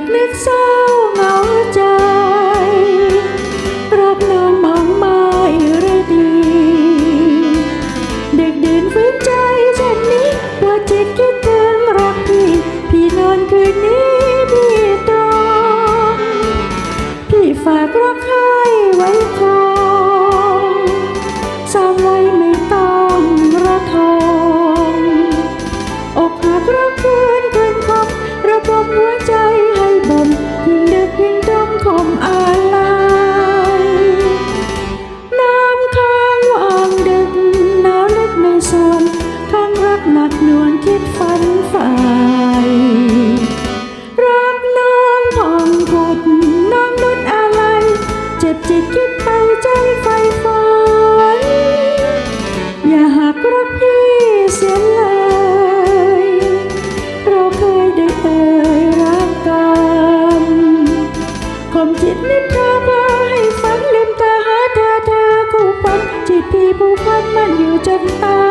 กนึกเศร้าเหงาใจ รับน้องมองมาอยู่ไรกลีเด็กเดินฝืนใจเช่นนี้ว่าจิตคิดถึงรักพี่ พี่นอนคืนนี้พี่ต้องพี่ฝากรักให้ไว้คงสร้างไว้ไม่ต้องระทมอกหักรัคืนคืนคบระบมหัวใจ จิตคิดไปใจไฟฝันอย่าหักรักพี่เสียเลย เราเคยได้เคยรักกันคมจิตนิทราพาให้ฝันลืมตาหาเธอเธอคู่ฝันจิตพี่ผู้พันมันอยู่จนตาย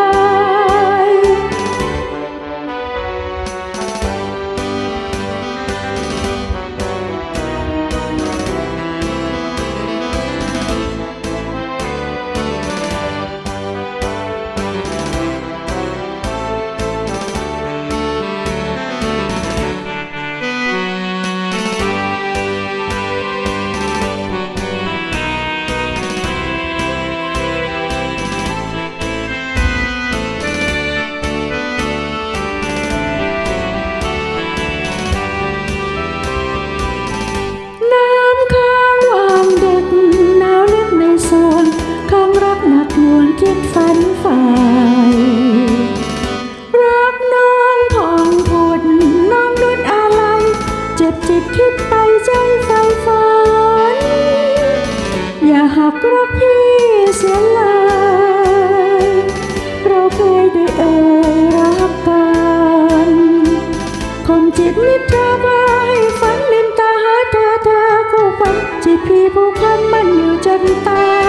คิดไปใจไฟฝัน อย่าหักรักพี่เสียเลยเราเคยได้เอ่ยรักกันคมจิตนิทราบายฝันลืมตาหาเธอเธอคู่ฝันจิตพี่ผู้พันมันอยู่จนตาย